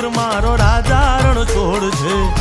પુત્ર મારો રાજા રણ છોડ છે.